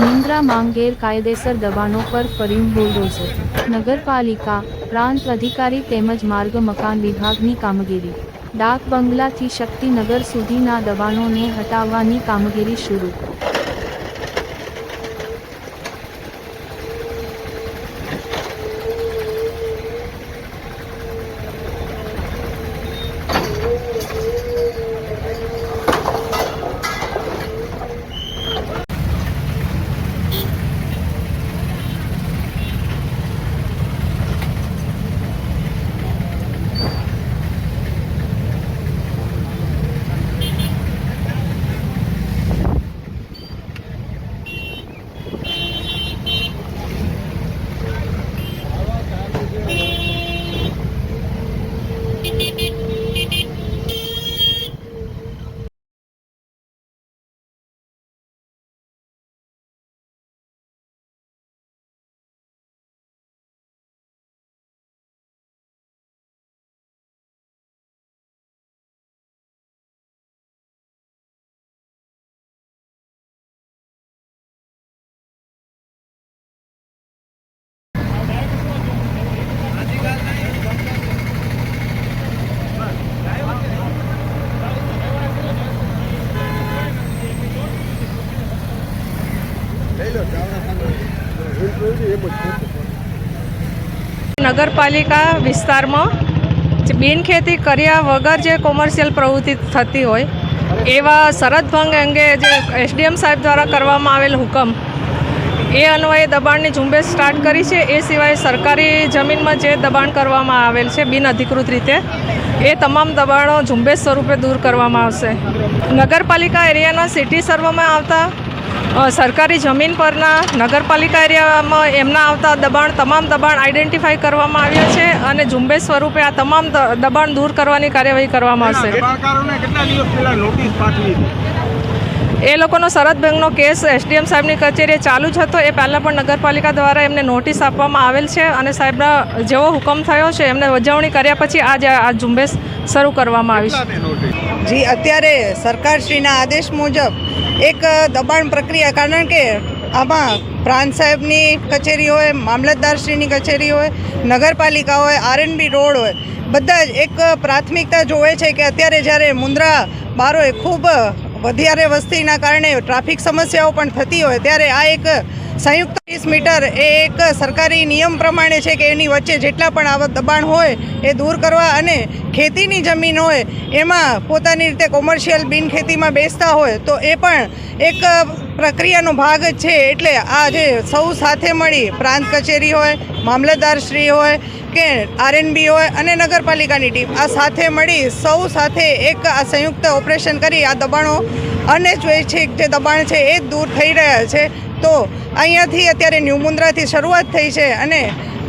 મુન્દ્રામાં ગેરકાયદેસર દબાણો પર ફર્યું બુલડોઝર. નગરપાલિકા, પ્રાંત અધિકારી તેમજ માર્ગ મકાન વિભાગની કામગીરી. ડાક બંગલાથી શક્તિનગર સુધીના દબાણોને હટાવવાની કામગીરી શરૂ. નગરપાલિકા વિસ્તારમાં બિનખેતી કર્યા વગર જે કોમર્શિયલ પ્રવૃત્તિ થતી હોય, એવા શરત ભંગ અંગે જે એસડીએમ સાહેબ દ્વારા કરવામાં આવેલ હુકમ, એ અન્વયે દબાણની ઝુંબેશ સ્ટાર્ટ કરી છે. એ સિવાય સરકારી જમીનમાં જે દબાણ કરવામાં આવેલ છે, બિન અધિકૃત રીતે, એ તમામ દબાણો ઝુંબેશ સ્વરૂપે દૂર કરવામાં આવશે. નગરપાલિકા એરિયાના સિટી સર્વમાં આવતા સરકારી જમીન પરના નગરપાલિકા એરિયામાં એમના આવતા દબાણ તમામ દબાણ આઈડેન્ટિફાઈ કરવામાં આવ્યા છે અને ઝુંબેશ સ્વરૂપે આ તમામ દબાણ દૂર કરવાની કાર્યવાહી કરવામાં આવશે? એ લોકોનો શરત ભંગનો કેસ એસડીએમ સાહેબની કચેરીએ ચાલુ જ હતો. એ પહેલાં પણ નગરપાલિકા દ્વારા એમને નોટિસ આપવામાં આવેલ છે અને સાહેબના જેવો હુકમ થયો છે. એમને વજવણી કર્યા પછી આજે આ ઝુંબેશ શરૂ કરવામાં આવી છે. જી, અત્યારે સરકારશ્રીના આદેશ મુજબ એક દબાણ પ્રક્રિયા, કારણ કે આમાં પ્રાંત સાહેબની કચેરી હોય, મામલતદારશ્રીની કચેરી હોય, નગરપાલિકા હોય આરએનબી રોડ હોય, બધા જ એક પ્રાથમિકતા જોવે છે કે અત્યારે જ્યારે મુન્દ્રા બારોએ ખૂબ વધારે વસ્તીના કારણે ટ્રાફિક સમસ્યાઓ પણ થતી હોય, ત્યારે આ એક સંયુક્ત વીસ મીટર એ એક સરકારી નિયમ પ્રમાણે છે કે એની વચ્ચે જેટલા પણ આવા દબાણ હોય એ દૂર કરવા અને ખેતીની જમીન હોય એમાં પોતાની રીતે કોમર્શિયલ બિન ખેતીમાં બેસતા હોય તો એ પણ એક પ્રક્રિયાનો ભાગ જ છે એટલે આ જે સૌ સાથે મળી પ્રાંત કચેરી હોય મામલતદારશ્રી હોય કે આરએનબી હોય અને નગરપાલિકાની ટીમ આ સાથે મળી સૌ સાથે એક આ સંયુક્ત ઓપરેશન કરી આ દબાણો અને જે દબાણ છે એ જ દૂર થઈ રહ્યા છે. તો અહીંયાથી અત્યારે ન્યૂ મુન્દ્રાથી શરૂઆત થઈ છે અને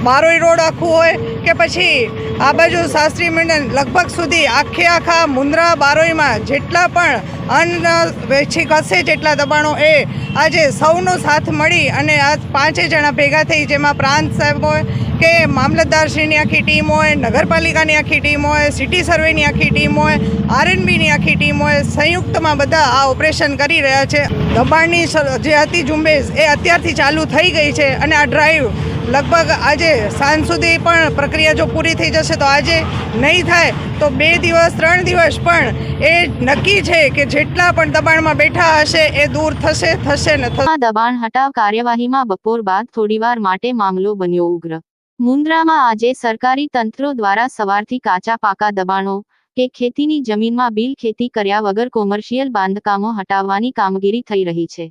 બારોઈ રોડ આખું હોય કે પછી આ બાજુ શાસ્ત્રી મંડળ લગભગ સુધી આખે આખા મુન્દ્રા બારોઈમાં જેટલા પણ અન્ન વેચી હશે જેટલા દબાણો એ આજે સૌનો સાથ મળી અને આ પાંચે જણા ભેગા થઈ જેમાં પ્રાંત સાહેબ હોય કે મામલતદારશ્રીની આખી ટીમ હોય, નગરપાલિકાની આખી ટીમ હોય, સિટી સર્વેની આખી ટીમ હોય, આરએનબીની આખી ટીમ હોય, સંયુક્તમાં બધા આ ઓપરેશન કરી રહ્યા છે. દબાણની જે હતી ઝુંબેશ એ અત્યારથી ચાલુ થઈ ગઈ છે અને આ ડ્રાઈવ લગભગ આજે સાંજ સુધી પણ પ્રક્રિયા જો પૂરી થઈ જશે તો આજે નહીં થાય, તો બે દિવસ, ત્રણ દિવસ પણ એ નક્કી છે કે જેટલા પણ દબાણમાં બેઠા હશે એ દૂર થશે થશે ને દબાણ હટાવ કાર્યવાહીમાં બપોર બાદ થોડીવાર માટે મામલો બન્યો ઉગ્ર. મુન્દ્રામાં આજે સરકારી તંત્રો દ્વારા સવારથી કાચા પાકા દબાણો કે ખેતીની જમીનમાં બિલ ખેતી કર્યા વગર કોમર્શિયલ બાંધકામો હટાવવાની કામગીરી થઈ રહી છે.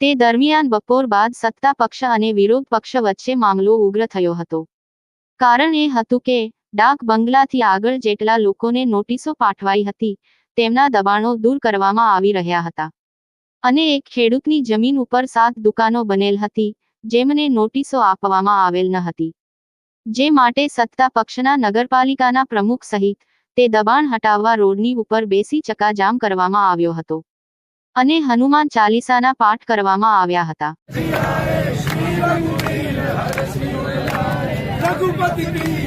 તે દરમિયાન બપોર બાદ સત્તા પક્ષ અને વિરોધ પક્ષ વચ્ચે મામલો ઉગ્ર થયો હતો. કારણ એ હતું કે, ડાક બંગલાથી આગળ જેટલા લોકોને નોટિસો પાઠવાઈ હતી, તેમના દબાણો દૂર કરવામાં આવી રહ્યા હતા. અને એક ખેડૂતની જમીન ઉપર સાત દુકાનો બનેલ હતી, જેમને નોટિસો આપવામાં આવેલ ન હતી. જે માટે સત્તા પક્ષના નગરપાલિકાના પ્રમુખ સહિત તે દબાણ હટાવવા રોડની ઉપર બેસી ચકાજામ કરવામાં આવ્યો હતો અને હનુમાન ચાલીસાના પાઠ કરવામાં આવ્યા હતા. રઘુપતિ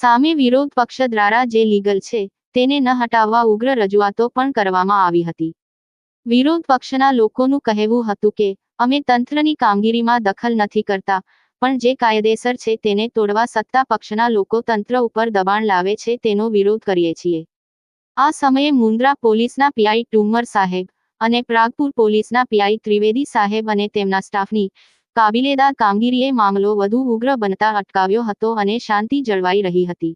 સામે વિરોધ પક્ષ દ્વારા જે લીગલ છે, તેને ન હટાવવા ઉગ્ર રજૂઆતો પણ કરવામાં આવી હતી. વિરોધ પક્ષના લોકોનું કહેવું હતું કે, અમે તંત્રની કામગીરીમાં દખલ નથી કરતા, પણ જે કાયદેસર છે તેને તોડવા સત્તા પક્ષના લોકો તંત્ર ઉપર દબાણ લાવે છે તેનો વિરોધ કરીએ છીએ. આ સમયે મુન્દ્રા પોલીસના પીઆઈ ટુમર સાહેબ અને પ્રાગપુર પોલીસના પીઆઈ ત્રિવેદી સાહેબ અને તેમના સ્ટાફની કાબિલેદાર કામગીરીએ મામલો વધુ ઉગ્ર બનતા અટકાવ્યો હતો અને શાંતિ જળવાઈ રહી હતી.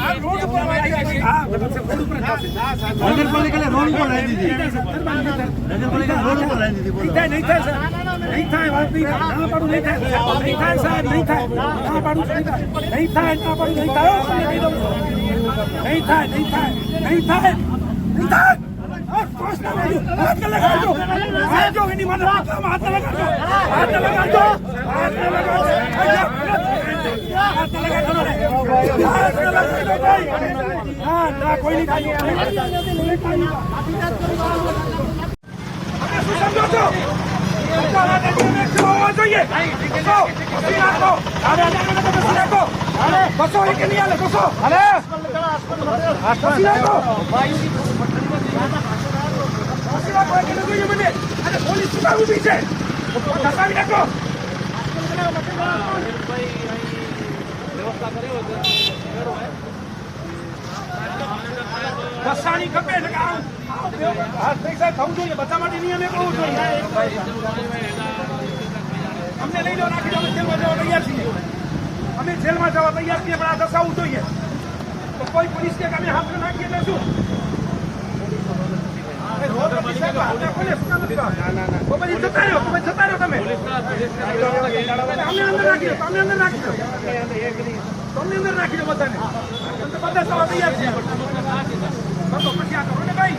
આ રોડ ઉપર રોડ લાવી દીધી. નગરપાલિકા રોડ ઉપર લાવી દીધી નહીં થાય, નહીં થાય, વાત નહીં થાય. ના પાડું નહીં થાય. નહીં થાય, સાહેબ, નહીં થાય. ના પાડું નહીં થાય. નહીં થાય, ના પાડું નહીં થાય. નહીં થાય, નહીં થાય. નહીં થાય. નહીં થાય. હાથ લગાડજો. બસો એક ખપે એટલે થવું જોઈએ. બધા માટે નિયમ એક હોવું જોઈએ. અમને લઈ લો નાખી અમે જેલમાં જવા તૈયાર છીએ. અમે જેલમાં જવા તૈયાર છીએ, પણ આ દસાવું જોઈએ. તો કોઈ પોલીસ કે અમે હાથ નાખીએ તો શું તમને અંદર નાખી દો બધાને. બધા જવા તૈયાર છે પછી આ કરો ને ભાઈ.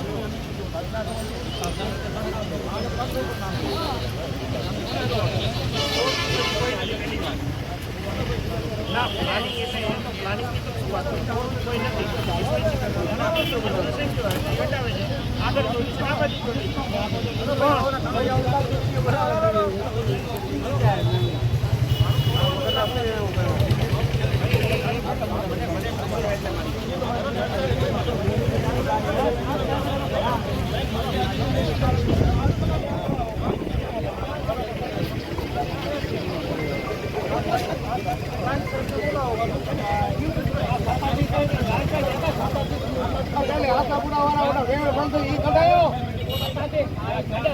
ના પ્લાનિંગ એટલે એમ તો પ્લાનિંગની તો શું વાત કોઈ નથી ઘટાડે છે આગળ જોઈશ આ બાજુ જોઈશ મને ખબર હોય એટલે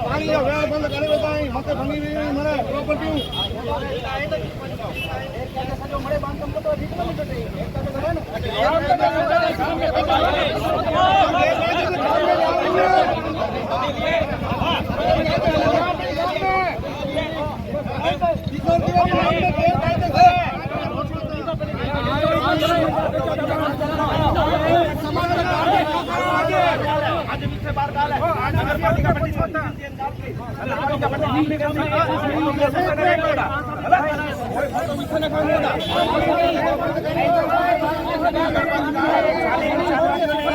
પાણીનો વેળ બંધ કરી બતાવી મતે ભંગી રહી મને પ્રોપર પીવું મળે બાંધકામ আমি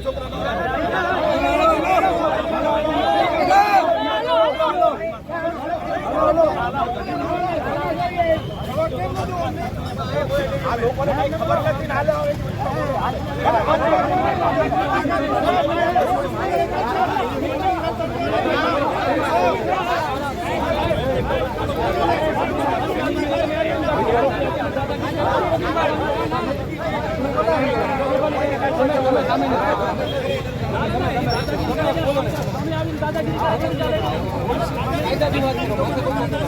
છોકરા આ લોકોને કઈ ખબર નથી હાલે દાદાગીરી